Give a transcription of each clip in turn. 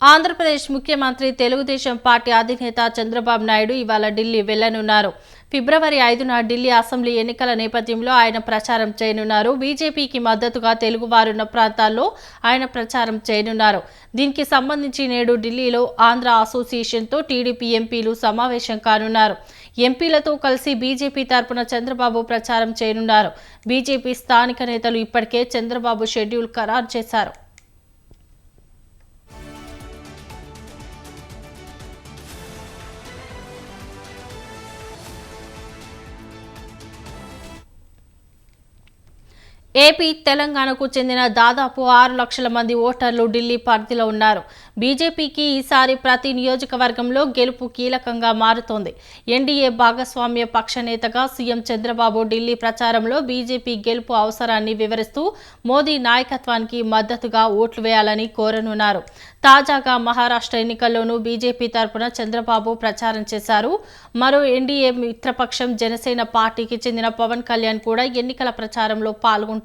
ఆంధ్రప్రదేశ్ ముఖ్యమంత్రి తెలుగుదేశం పార్టీ అధినేత చంద్రబాబు నాయుడు ఇవాళ ఢిల్లీ వెళ్ళనున్నారు ఫిబ్రవరి ఐదున ఢిల్లీ అసెంబ్లీ ఎన్నికల నేపథ్యంలో ఆయన ప్రచారం చేయనున్నారు. బీజేపీకి మద్దతుగా తెలుగువారున్న ప్రాంతాల్లో ఆయన ప్రచారం చేయనున్నారు. దీనికి సంబంధించి నేడు ఢిల్లీలో ఆంధ్ర అసోసియేషన్తో టీడీపీ ఎంపీలు సమావేశం కానున్నారు. ఎంపీలతో కలిసి బీజేపీ తరపున చంద్రబాబు ప్రచారం చేయనున్నారు. బీజేపీ స్థానిక నేతలు ఇప్పటికే చంద్రబాబు షెడ్యూల్ ఖరారు చేశారు. ఏపీ తెలంగాణకు చెందిన దాదాపు ఆరు లక్షల మంది ఓటర్లు ఢిల్లీ పరిధిలో ఉన్నారు. బీజేపీకి ఈసారి ప్రతి నియోజకవర్గంలో గెలుపు కీలకంగా మారుతోంది. ఎన్డీఏ భాగస్వామ్య పక్ష నేతగా సీఎం చంద్రబాబు ఢిల్లీ ప్రచారంలో బీజేపీ గెలుపు అవసరాన్ని వివరిస్తూ మోదీ నాయకత్వానికి మద్దతుగా ఓట్లు వేయాలని కోరనున్నారు. తాజాగా మహారాష్ట్ర ఎన్నికల్లోనూ బీజేపీ తరపున చంద్రబాబు ప్రచారం చేశారు. మరో ఎన్డీఏ మిత్రపక్షం జనసేన పార్టీకి చెందిన పవన్ కళ్యాణ్ కూడా ఎన్నికల ప్రచారంలో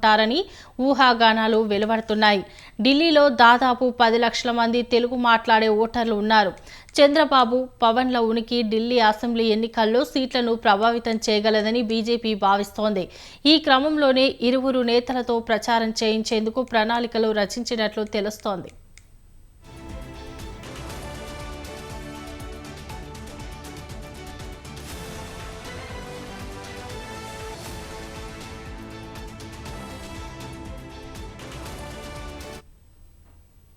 ఉంటారని ఊహాగానాలు వెలువడుతున్నాయి. ఢిల్లీలో దాదాపు పది లక్షల మంది తెలుగు మాట్లాడే ఓటర్లు ఉన్నారు. చంద్రబాబు పవన్ల ఉనికి ఢిల్లీ అసెంబ్లీ ఎన్నికల్లో సీట్లను ప్రభావితం చేయగలదని బీజేపీ భావిస్తోంది. ఈ క్రమంలోనే ఇరువురు నేతలతో ప్రచారం చేయించేందుకు ప్రణాళికలు రచించినట్లు తెలుస్తోంది.